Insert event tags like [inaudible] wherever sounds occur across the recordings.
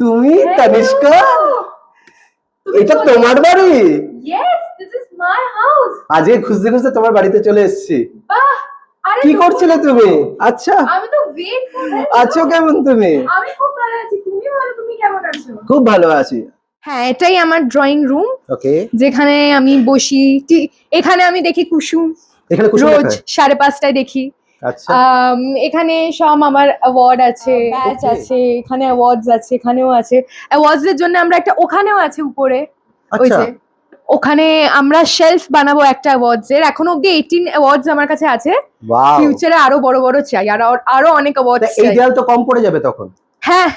তুমি তানিষ্কা? এটা তোমার বাড়ি. আজকে খুঁজতে খুঁজতে তোমার বাড়িতে চলে এসেছি। বাহ আরে কি করছিলে তুমি? আচ্ছা। আমি তো ওয়েট করছি আছো কেমন তুমি? আমি খুব ভালো আছি। তুমি ভালো তুমি কেমন আছো? খুব ভালো আছি। হ্যাঁ এটাই আমার ড্রয়িং রুম ওকে যেখানে আমি বসি। এখানে আমি দেখি কুসুম। এখানে কুসুম রোজ সাড়ে পাঁচটায় দেখি। এখানে সব আমার অ্যাওয়ার্ড আছে ব্যাচ আছে এখানে অ্যাওয়ার্ডস আছে এখানেও আছে। অ্যাওয়ার্ডস এর জন্য আমরা একটা ওখানেও আছে উপরে ওই আচ্ছা। যে ওখানে আমরা শেলফ বানাবো একটা অ্যাওয়ার্ডস এর। এখনও অবধি এইটিন অ্যাওয়ার্ডস আমার কাছে আছে। ফিউচারে আরও বড় বড় চাই আর আরও অনেক অ্যাওয়ার্ডস এই দেয়াল তো কম পড়ে যাবে তখন। হ্যাঁ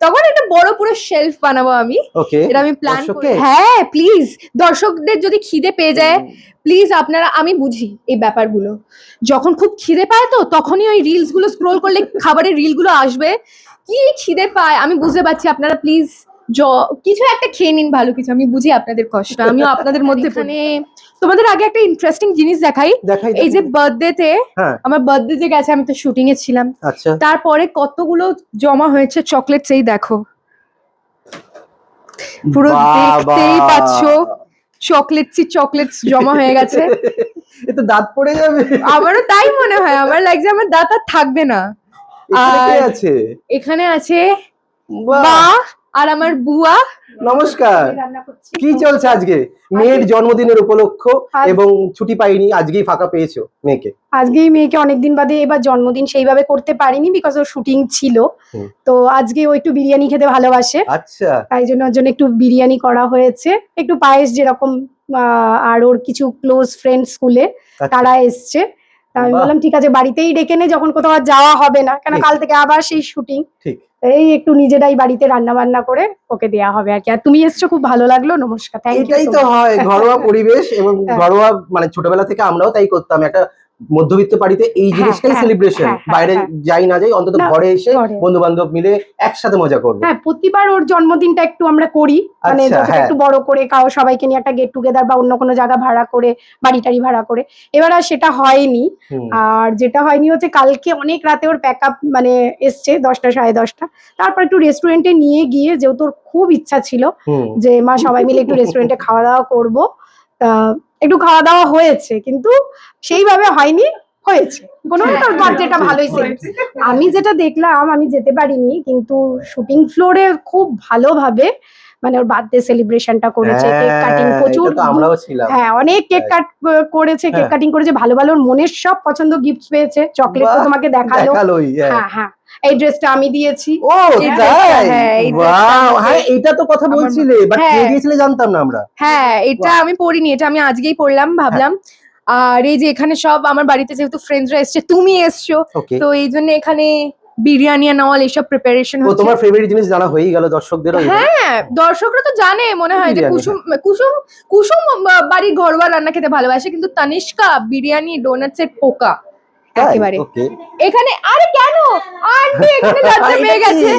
তখন একটা বড় পুরো শেলফ বানাবো আমি। এটা আমি প্ল্যান করি। হ্যাঁ প্লিজ দর্শকদের যদি খিদে পেয়ে যায় প্লিজ আপনারা আমি বুঝি এই ব্যাপারগুলো। যখন খুব খিদে পায় তো তখনই ওই রিলসগুলো স্ক্রোল করলে খাবারের রিলগুলো আসবে। কি খিদে পায় আমি বুঝতে পারছি আপনারা প্লিজ কিছু একটা খেয়ে নিন ভালো কিছু আমি বুঝি আপনাদের কষ্ট আমিও আপনাদের মধ্যে এখানে তোমাদের আগে একটা ইন্টারেস্টিং জিনিস দেখাই। এই যে বার্থডে বার্থডেতে হ্যাঁ। আমার বার্থডে যে গেছে আমি তো শুটিং এ ছিলাম। আচ্ছা। তারপরে কতগুলো জমা হয়েছে চকলেট এই দেখো। পুরো দেখতেই পাচ্ছো চকলেটসই চকলেটস জমা হয়ে গেছে। এ তো দাঁত পড়ে যাবে। আমারও তাই মনে হয় আমার লাগছে আমার দাঁত আর থাকবে না। এখানে আর- আছে? এখানে আছে বাহ, মা আর আমার বুয়া। নমস্কার। কি চলছে আজকে? মেয়ের জন্মদিনের উপলক্ষ এবং ছুটি পাইনি আজকেই ফাঁকা পেয়েছ মেয়েকে? আজকেই মেয়েকে অনেকদিন বাদে এবার জন্মদিন সেইভাবে করতে পারিনি বিকজ ওর শুটিং ছিল। তো আজকে ও একটু বিরিয়ানি খেতে ভালোবাসে। আচ্ছা। তাই জন্য ওর জন্য একটু বিরিয়ানি করা হয়েছে। একটু পায়েস যেরকম আর ওর কিছু ক্লোজ ফ্রেন্ড স্কুলে। তারা এসছে। তা আমি বললাম ঠিক আছে বাড়িতেই ডেকে নে যখন কোথাও আর যাওয়া হবে না। কেন কাল থেকে আবার সেই শুটিং ঠিক। এই একটু নিজেরাই বাড়িতে রান্না বান্না করে ওকে দেয়া হবে আর কি। আর তুমি এসছো খুব ভালো লাগল। নমস্কার থ্যাংক এটাই ইউ তো হয় ঘরোয়া পরিবেশ এবং [laughs] হ্যাঁ। ঘরোয়া মানে ছোটবেলা থেকে আমরাও তাই করতাম। একটা মধ্যবিত্ত বাড়িতে এই হ্যাঁ, জিনিসটাই সেলিব্রেশন হ্যাঁ, হ্যাঁ, বাইরে। যাই না যাই অন্তত ঘরে এসে। বন্ধু বান্ধব মিলে একসাথে মজা করব হ্যাঁ প্রতিবার ওর জন্মদিনটা একটু আমরা করি মানে আচ্ছা। একটু বড় করে কাও সবাইকে নিয়ে একটা গেট টুগেদার বা অন্য কোনো জায়গা ভাড়া করে বাড়ি টাড়ি ভাড়া করে এবার আর সেটা হয়নি আর যেটা হয়নি হচ্ছে কালকে অনেক রাতে ওর প্যাক আপ মানে এসছে দশটা সাড়ে দশটা তারপর একটু রেস্টুরেন্টে নিয়ে গিয়ে যেহেতু ওর খুব ইচ্ছা ছিল। যে মা সবাই মিলে একটু রেস্টুরেন্টে খাওয়া দাওয়া করব একটু খাওয়া দাওয়া হয়েছে কিন্তু সেইভাবে হয়নি হয়েছে। কোনো যেটা তোর বার্থডেটা ভালোই ছিল আমি যেটা দেখলাম আমি যেতে পারিনি কিন্তু শুটিং ফ্লোরে খুব ভালোভাবে মানে ওর বার্থডে সেলিব্রেশনটা করেছে কেক হ্যাঁ, কাটিং প্রচুর আমরাও ছিলাম। হ্যাঁ অনেক কেক কাট করেছে কেক হ্যাঁ। কাটিং করেছে ভালো ভালো ওর মনের সব পছন্দ গিফট পেয়েছে চকলেট তো তোমাকে দেখাল। হ্যাঁ। হ্যাঁ হ্যাঁ এই ড্রেসটা আমি দিয়েছি। ও হ্যাঁ, হ্যাঁ এটা তো কথা বলছিলে বাট কে হ্যাঁ। দিয়েছিলে জানতাম না আমরা। হ্যাঁ এটা আমি পড়িনি এটা আমি আজকেই পড়লাম ভাবলাম। আর এই যে এখানে সব আমার বাড়িতে যেহেতু ফ্রেন্ডসরা এসছে তুমি এসছো। তো এই জন্য এখানে বিরিয়ানি আর নওয়াল এসব প্রিপারেশন হচ্ছে তোমার ফেভারিট জিনিস জানা হয়েই গেল দর্শকদেরও। হ্যাঁ দর্শকরা তো জানে মনে হয় যে কুসুম কুসুম কুসুম বাড়ি ঘরোয়া রান্না খেতে ভালোবাসে কিন্তু তানিষ্কা বিরিয়ানি ডোনাটস এর পোকা? একেবারে। এখানে আরে কেন? আন্টি [laughs] এখানে লজ্জা পেয়ে গেছে।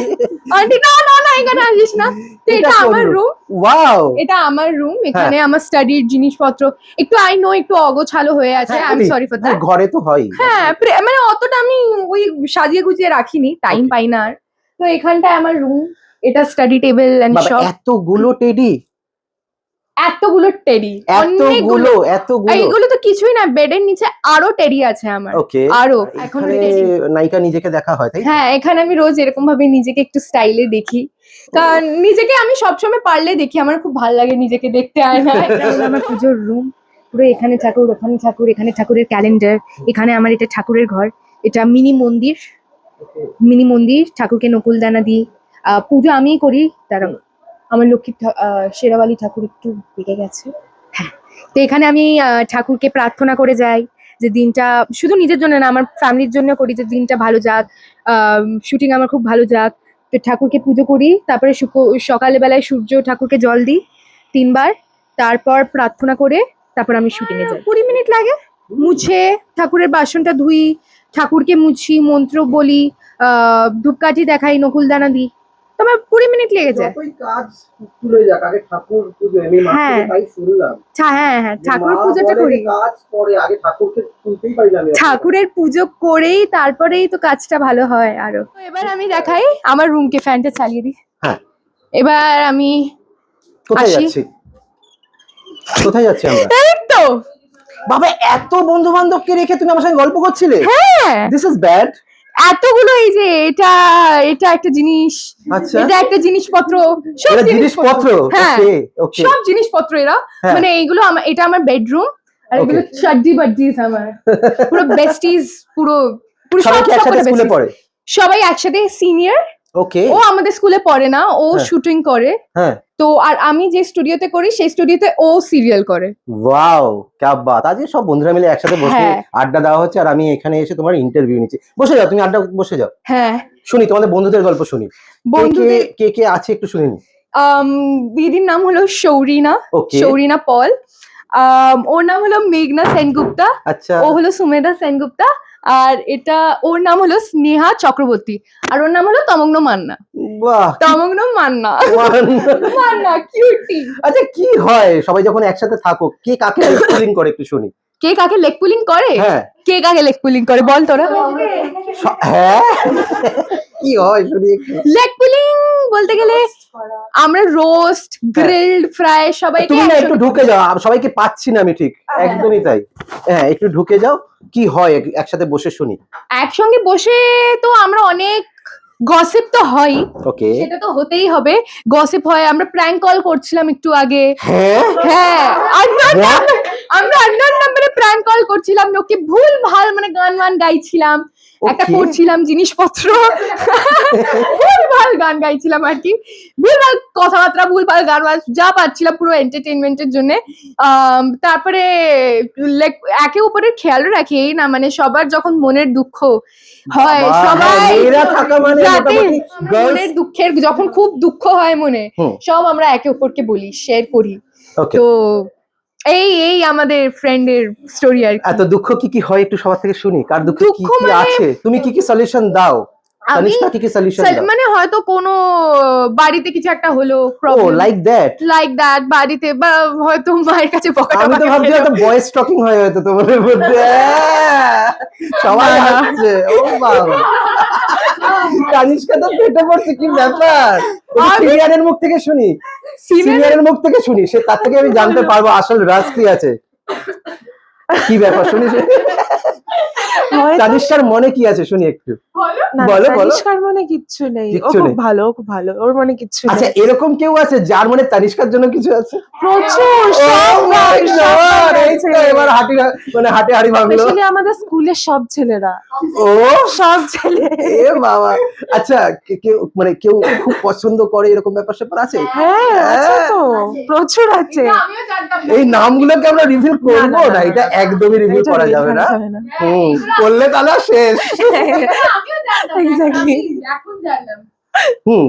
আন্টি না না না এখানে আসিস না। তো এটা আমার রুম ওয়াও এটা আমার রুম হ্যাঁ। এখানে আমার স্টাডির জিনিসপত্র। একটু আই নো একটু অগোছালো হয়ে আছে। I am sorry for that ঘরে তো হয়। হ্যাঁ মানে অতটা আমি ওই সাজিয়ে গুছিয়ে রাখিনি। টাইম পাই না আর। তো এখানটায় আমার রুম এটা স্টাডি টেবিল এন্ড সব এতগুলো টেডি এতগুলো টেডি এতগুলো এতগুলো। এইগুলো তো কিছুই না বেডের নিচে আরও টেডি আছে আমার। ওকে আরও এখন নায়িকা নিজেকে দেখা হয় তাই হ্যাঁ এখানে আমি রোজ এরকম ভাবে নিজেকে একটু স্টাইলে দেখি। কারণ নিজেকে আমি সবসময় পারলে দেখি আমার খুব ভালো লাগে নিজেকে দেখতে আয় না। আমার পুজোর রুম পুরো এখানে ঠাকুর ওখানে ঠাকুর এখানে ঠাকুরের ক্যালেন্ডার এখানে আমার এটা ঠাকুরের ঘর এটা মিনি মন্দির মিনি মন্দির ঠাকুরকে নকুলদানা দিই। আহ, পুজো আমিই করি তারা আমার লক্ষ্মী শেরাওয়ালি ঠাকুর একটু বেড়ে গেছে। হ্যাঁ তো এখানে আমি ঠাকুরকে প্রার্থনা করে যাই যে দিনটা শুধু নিজের জন্য না আমার ফ্যামিলির জন্য করি যে দিনটা ভালো যাক শুটিং আমার খুব ভালো যাক। তো ঠাকুরকে পুজো করি তারপরে শুক- সকালে বেলায় সূর্য ঠাকুরকে জল দিই তিনবার তারপর প্রার্থনা করে তারপর আমি শুটিংয়ে যাই। কুড়ি মিনিট লাগে? মুছে ঠাকুরের বাসনটা ধুই ঠাকুরকে মুছি মন্ত্র বলি আহ ধূপকাঠি দেখাই নকুলদানা দিই। তো আমার কুড়ি মিনিট লেগে যায়। কাজ তুলে যাক আগে ঠাকুর পুজো আমি মাত্র হ্যাঁ। তাই শুনলাম। হ্যাঁ হ্যাঁ ঠাকুর পুজোটা করি। কাজ পরে আগে ঠাকুরকে তুলতেই পারি না ঠাকুরের পুজো করেই তারপরেই তো কাজটা ভালো হয় আরও। তো এবার আমি দেখাই আমার রুমকে ফ্যানটা চালিয়ে দিই। হ্যাঁ। এবার আমি কোথায়। যাচ্ছি? কোথায় যাচ্ছি আমরা? এই তো! বাবা এত বন্ধু বান্ধবকে রেখে তুমি আমার সঙ্গে গল্প করছিলে? হ্যাঁ। দিস ইজ ব্যাড এতগুলো এই যে এটা এটা একটা জিনিস আচ্ছা। এটা একটা জিনিসপত্র সব জিনিসপত্র। হ্যাঁ সব জিনিসপত্র এরা। হ্যাঁ। মানে এইগুলো এটা আমার বেডরুম আর এগুলো চাড্ডি বাড্ডিস আমার। পুরো [laughs] বেস্টিজ পুরো পুরো সবাই একসাথে সবকটা স্কুলে পড়ে? সবাই একসাথে সিনিয়র ওকে ও আমাদের স্কুলে পড়ে না ও হ্যাঁ। শুটিং করে। হ্যাঁ। তো আর আমি যে স্টুডিওতে করি সেই স্টুডিওতে ও সিরিয়াল করে। ওয়াও ক্যা বাত আজকে সব বন্ধুরা মিলে একসাথে বসে হ্যাঁ। আড্ডা দেওয়া হচ্ছে আর আমি এখানে এসে তোমার ইন্টারভিউ নিচ্ছি। বসে যাও তুমি আড্ডা বসে যাও। হ্যাঁ। শুনি তোমাদের বন্ধুদের গল্প শুনি। কে কে বন্ধুদের কে কে আছে একটু শুনিনি আম, দিদির নাম হলো শৌরিনা ওকে শৌরিনা পল। ওর নাম হলো মেঘনা সেনগুপ্তা। আচ্ছা। ও হলো সুমেধা সেনগুপ্তা। আর এটা ওর নাম হলো স্নেহা চক্রবর্তী। আর ওর নাম হলো তমগ্ন মান্না। বাহ তমগ্ন মান্না। মান্না। কিউটি আচ্ছা কি হয়? সবাই যখন একসাথে থাকো কে কাকে ফিলিং করে একটু শুনি। কে কাকে লেগ পুলিং করে? হ্যাঁ। কে কাকে লেগ পুলিং করে? বল তোরা। হ্যাঁ? কি হয়? শুনি লেগ পুলিং বলতে গেলে আমরা রোস্ট গ্রিলড ফ্রাই সবাই তুমি না একটু ঢুকে যাও সবাইকে পাচ্ছি না আমি ঠিক। একদমই তাই। হ্যাঁ একটু ঢুকে যাও কি হয় একসাথে বসে শুনি। একসঙ্গে বসে তো আমরা অনেক গসিপ তো হয়। ওকে সেটা তো হতেই হবে। গসিপ হয় আমরা প্র্যাঙ্ক কল করছিলাম একটু আগে। হ্যাঁ? হ্যাঁ আমরা আননোন নাম্বারে প্র্যাঙ্ক কল করছিলাম লোককে ভুল ভালো মানে গান ওয়ান গাইছিলাম। একটা করছিলাম জিনিসপত্র। [laughs] ভুল ভালো গান গাইছিলাম আর কি। ভুল ভালো কথাবার্তা ভুল ভালো গান যা পাচ্ছিলাম পুরো এন্টারটেনমেন্টের জন্য। তারপরে একে উপরের খেয়াল রাখি এই না মানে সবার যখন মনের দুঃখ হয় সবাই মানে যাতে মনের দুঃখের যখন খুব দুঃখ হয় মনে সব আমরা একে অপরকে বলি শেয়ার করি। তো এই এই আমাদের ফ্রেন্ডের স্টোরি আর এত দুঃখ কি কি হয় একটু সবার থেকে শুনি। কার দুঃখে কি কি মানে- আছে? তুমি কি কি সলিউশন দাও? আমি মানে হয়তো কোনো বাড়িতে কিছু একটা হলো problem like that like that বাড়িতে বা হয়তো মায়ের কাছে পকেট আমি তো ভাবছি হয়তো ভয়েস টকিং হয় হয়তো তোমাদের মধ্যে। [laughs] সবাই। হাসছে ও বাবা। তানিষ্কা তো পেটে পড়ছে কি ব্যাপার? সিনিয়রের মুখ থেকে শুনি। সিনিয়রের মুখ থেকে শুনি। সে তার থেকে আমি জানতে পারব আসল রাজ কি আছে। কি ব্যাপার শুনি তানিষ্কার মনে কি আছে? শুনি একটু। বলো, বলো। তানিষ্কার মনে কিচ্ছু নেই। ও খুব ভালো খুব ভালো। ওর মনে কিচ্ছু আচ্ছা এরকম কেউ আছে যার মনে তানিষ্কার জন্য কিছু আছে? প্রচুর সব সব এই তো এবার হাঁটি মানে হাটে হাড়ি ভাঙলো। Especially আমাদের স্কুলের সব ছেলেরা। ও? সব ছেলে। এ বাবা। আচ্ছা কে- কেউ মানে কেউ খুব পছন্দ করে এরকম ব্যাপার স্যাপার আছে? হ্যাঁ আছে তো। প্রচুর আছে। আমিও জানতাম এই নামগুলোকে আমরা রিভিল করব না, এটা একদমই রিভিল করা যাবে না। যাবে না। হুম। করলে তাহলে শেষ। আমিও জানতাম এখন জানলাম। হুম।